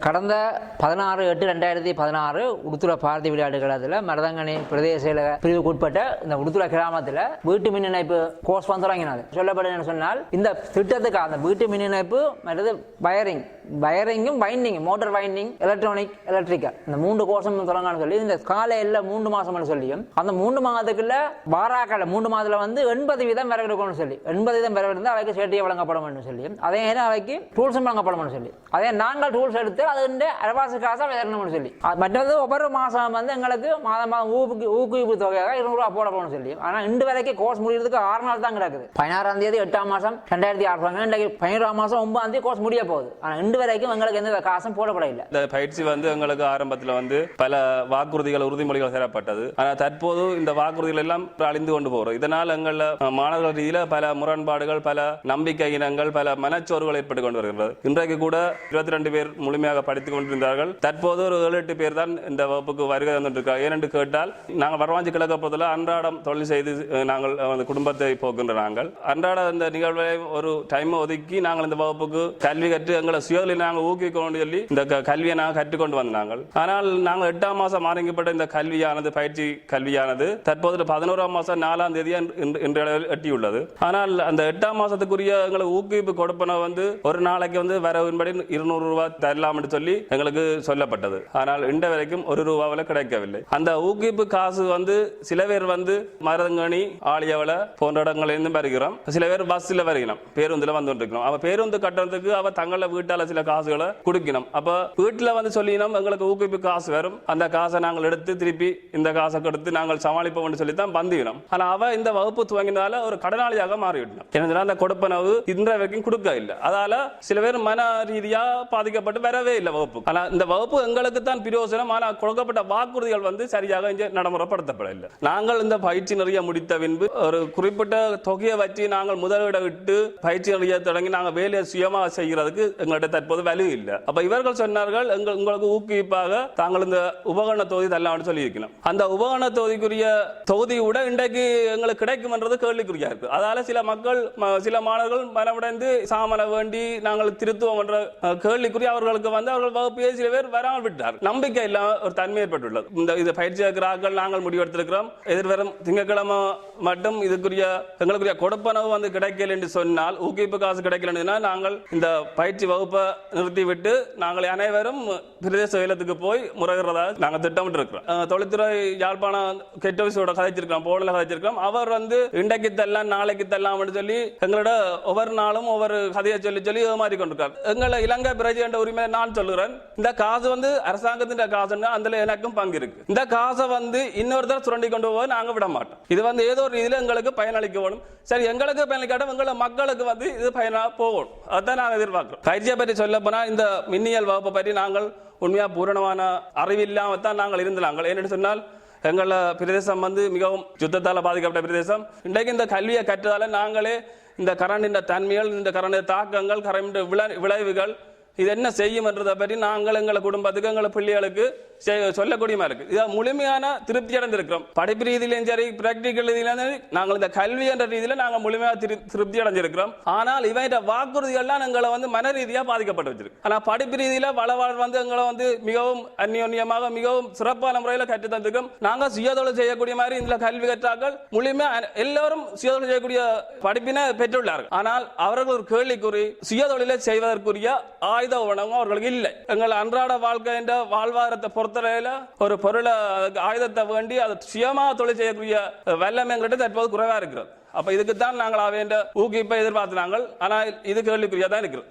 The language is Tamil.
கடந்த பதினாறு எட்டு ரெண்டாயிரத்தி பதினாறு உடுத்துறை பாரதி விளையாட்டுகள் அதில் மருதங்கனி பிரதேச பிரிவுக்குட்பட்ட இந்த உடுத்துற கிராமத்தில் வீட்டு மின் இணைப்பு கோர்ஸ் வந்து தொடங்கினது சொல்லப்படுதுன்னு சொன்னால் இந்த திட்டத்துக்கு அந்த வீட்டு மின் இணைப்பு மற்றது wiring வயரிங்கும் winding motor winding electronic electrical இந்த மூன்று கோர்ஸும் தொடங்கன்னு சொல்லி இந்த காலையில் மூன்று மாசம்னு சொல்லியும் அந்த மூன்று மாதத்துக்குள்ள வாராக்கால மூன்று மாதத்துல வந்து எண்பது வீதம் விறகு இருக்கணும்னு சொல்லி எண்பது வீதம் விறகு இருந்தால் அவைக்கு சேட்டியை வழங்கப்படும் சொல்லி அதே நேரம் அவைக்கு டூல்ஸும் வழங்கப்படும் சொல்லி. அதே நாங்கள் டூல்ஸ் எடுத்து அது அரவாசு காசாக வேறணும்னு சொல்லி. மற்றது ஒவ்வொரு மாதம் வந்து எங்களுக்கு மாதம் மாதம் ஊக்கு ஊக்குவிப்பு தொகையாக இருநூறுவா போடப்படும் சொல்லி. ஆனால் இன்று வரைக்கும் கோர்ஸ் முடிகிறதுக்கு ஆறு நாள் தான் கிடக்குது. பதினாறாம் தேதி எட்டாம் மாதம் ரெண்டாயிரத்தி ஆறு ரூபாங்க இன்றைக்கு பதினோராம் மாதம் ஒன்பதாம் தேதி கோர்ஸ் முடிய போகுது. ஆனால் இன்று வரைக்கும் எங்களுக்கு எந்த காசும் போடப்படவில்லை. இந்த பயிற்சி வந்து எங்களுக்கு ஆரம்பத்தில் வந்து பல வாக்குறுதிகள் உறுதிமொழிகள் தரப்பட்டது ஆனால் தற்போது இந்த வாக்குறுதிகள் எல்லாம் அழிந்து கொண்டு போகிறோம் இதனால் எங்கள மாணவர்கள் ரீதியில் பல முரண்பாடுகள் பல நம்பிக்கை இனங்கள் பல மனச்சோர்வுகள் ஏற்பட்டு கொண்டு வருகிறது இன்றைக்கு கூட இருபத்தி ரெண்டு பேர் முழுமையாக படித்துக் கொண்டிருந்தார்கள். தற்போது ஒரு ஏழு எட்டு பேர் தான் இந்த வகுப்புக்கு வருகை வந்துட்டு ஏனென்று கேட்டால் நாங்கள் வரவாஞ்சி கிழக்க போதில் அன்றாடம் தொழில் செய்து நாங்கள் அந்த குடும்பத்தை போக்கின்ற நாங்கள். அன்றாட இந்த நிகழ்வை ஒரு டைம் ஒதுக்கி நாங்கள் இந்த வகுப்புக்கு கல்வி கற்று எங்களை சுயலில் நாங்கள் ஊக்குவிக்கணும்னு சொல்லி இந்த கல்வியை நாங்கள் கற்றுக்கொண்டு வந்தாங்க ஆனால் நாங்கள் எட்டாம் மாதம் ஆரம்பிக்கப்பட்ட இந்த கல்வியானது பயிற்சி கல்வியானது தற்போது பதினோராம் மாதம் நாலாம் தேதி இன்றைய எட்டியுள்ளது. ஆனால் அந்த எட்டாம் மாசத்துக்குரிய எங்களுக்கு ஊக்குவிப்பு கொடுப்பன வந்து ஒரு நாளைக்கு வந்து வரவின்படி இருநூறு ரூபாய் தரலாம் என்று சொல்லி எங்களுக்கு சொல்லப்பட்டது. ஆனால் இன்ற வரைக்கும் ஒரு ரூபாவில் கிடைக்கவில்லை. அந்த ஊக்குவிப்பு காசு வந்து சில பேர் வந்து மருதங்கணி ஆலியாவில் போன்ற இடங்களிலிருந்து வருகிறோம். சில பேர் பஸ்ஸில் வருகிறோம். பேருந்தில் வந்து கொண்டிருக்கிறோம். அவள் பேருந்து கட்டணத்துக்கு அவ தங்களை வீட்டால் சில காசுகளை கொடுக்கணும். அப்ப வீட்டுல வந்து சொல்லினோம் எங்களுக்கு ஊக்குவிப்பு காசு வரும். அந்த காசை நாங்கள் எடுத்து திருப்பி இந்த காசை கொடுத்து நாங்கள் சமாளிப்போம் சொல்லி தான் பந்திவினோம் ஆனா அவ இந்த வகுப்பு துவங்கினால ஒரு கடனாளியாக மாறிவிட்டோம். ஏன்னா அந்த கொடுப்பனவு இன்ற வரைக்கும் கொடுக்க இல்லை. அதால சில பேர் மன ரீதியா பாதிக்கப்பட்டு வரவே இல்லை வகுப்பு ஆனா இந்த வகுப்பு எங்களுக்கு தான் பிரயோசனம். ஆனா கொடுக்கப்பட்ட வாக்குறுதிகள் வந்து சரியாக இங்கே நடைமுறைப்படுத்தப்படவில்லை. நாங்கள் இந்த பயிற்சி நிறைய முடித்த பின்பு ஒரு குறிப்பிட்ட தொகையை வச்சு நாங்கள் முதலிட விட்டு பயிற்சி நிறைய தொடங்கி நாங்கள் வேலையை சுயமா செய்கிறதுக்கு எங்கள்கிட்ட தற்போது வலு இல்லை. அப்ப இவர்கள் சொன்னார்கள் எங்கள் உங்களுக்கு ஊக்குவிப்பாக தாங்கள் இந்த உபகரண தொகுதி தள்ளாமல் சொல்லி இருக்கணும் அந்த உபகரண தொகுதிக்குரிய தொகுதி விட இன்றைக்கு எங்களுக்கு கிடைக்கும்ன்றது கேள்விக்குறியா இருக்கு. அதால சில மக்கள் சில மாணவர்கள் மனமுடைந்து சாமன வேண்டி நாங்கள் திருத்துவோம் என்ற கேள்விக்குறி அவர்களுக்கு வந்து அவர்கள் வகுப்பையே சில பேர் வராமல் விட்டார். நம்பிக்கை இல்லாம ஒரு தன்மை ஏற்பட்டுள்ளது. இந்த இது பயிற்சி இருக்கிறார்கள் நாங்கள் முடிவெடுத்திருக்கிறோம். எதிர்வரும் திங்கட்கிழமை மட்டும் இதுக்குரிய எங்களுக்குரிய கொடுப்பனவு வந்து கிடைக்கல என்று சொன்னால் ஊக்குவிப்பு காசு கிடைக்கலன்னா நாங்கள் இந்த பயிற்சி வகுப்பை நிறுத்திவிட்டு நாங்கள் அனைவரும் பிரதேச இல்லத்துக்கு போய் முறைகிறதா நாங்கள் திட்டமிட்டு இருக்கிறோம் தொழில்துறை யாழ்ப்பாணம் கெட்டோஸோட கதைச்சிருக்கிறோம் போனில் கதைச்சிருக்கிறோம். அவர் வந்து இன்றைக்கு தரலாம் நாளைக்கு தரலாம்னு சொல்லி எங்களோட ஒவ்வொரு நாளும் ஒவ்வொரு கதையை சொல்லி சொல்லி ஏமாறி கொண்டிருக்கார். எங்களை இலங்கை பிரஜைன்ற உரிமை நான் சொல்லுகிறேன் இந்த காசு வந்து அரசாங்கத்தின் காசுன்னு அதுல எனக்கும் பங்கு இருக்கு. இந்த காசை வந்து இன்னொருத்தர் சுரண்டி கொண்டு போக நாங்கள் விட மாட்டோம். இது வந்து ஏதோ ஒரு இதில் எங்களுக்கு பயனளிக்க வேணும் சரி எங்களுக்கு பயனளிக்காட்டும் எங்களை மக்களுக்கு வந்து இது பயனாக போகணும் அதான் நாங்கள் எதிர்பார்க்கிறோம். பயிற்சியை பற்றி சொல்ல போனால் இந்த மின்னியல் வகுப்பை பற்றி நாங்கள் உண்மையாக பூரணமான அறிவில்லாமல் தான் நாங்கள் இருந்தாங்க ஏன்னு சொன்னால் எங்கள பிரதேசம் வந்து மிகவும் யுத்தத்தால் பாதிக்கப்பட்ட பிரதேசம். இன்றைக்கு இந்த கல்வியை கற்றதால நாங்களே இந்த கரண்டின் தன்மைகள் இந்த கரண்டின் தாக்கங்கள் கரண்ட் விளைவுகள் இது என்ன செய்யும் என்றதை பற்றி நாங்கள் எங்களை குடும்பத்துக்கு எங்களை பிள்ளைகளுக்கு செய்- இருக்கு. இதை முழுமையான திருப்தி அடைந்திருக்கிறோம். படிப்பு ரீதியிலும் சரி பிராக்டிக்கல் ரீதியிலும் சரி நாங்கள் இந்த கல்வி என்ற ரீதியில நாங்கள் முழுமையாக திரு- திருப்தி அடைஞ்சிருக்கிறோம். ஆனால் இவன் வாக்குறுதிகள்லாம் எங்களை வந்து மன ரீதியாக பாதிக்கப்பட்டு வச்சிருக்கு. ஆனால் படிப்பு ரீதியில வளவாழ் வந்து எங்களை வந்து மிகவும் அந்யோன்யமாக மிகவும் சிறப்பான முறையில் கற்று தந்திருக்கோம் நாங்கள் சுயதொழில் செய்யக்கூடிய மாதிரி இந்த கல்வி கற்றாக்கள் முழுமையா எல்லாரும் சுயதொழில் செய்யக்கூடிய படிப்பினை பெற்றுள்ளார்கள். ஆனால் அவர்கள் ஒரு கேள்விக்குறி சுயதொழிலை செய்வதற்குரிய ஆயுத உணவும் அவர்களுக்கு இல்லை. எங்கள் அன்றாட வாழ்க்கை என்ற வாழ்வாதாரத்தை பொறுத்தவரையில ஒரு பொருளை ஆயுதத்தை வேண்டி அதை சுயமா தொழில் செய்யக்கூடிய வல்லமை எங்கிட்ட தற்போது குறைவா இருக்கிறது. அப்ப இதுக்கு தான் நாங்கள் அவைய ஊக்குவிப்பை எதிர்பார்த்து நாங்கள் ஆனால் இது கேள்விக்குரியா தான் இருக்கிறது.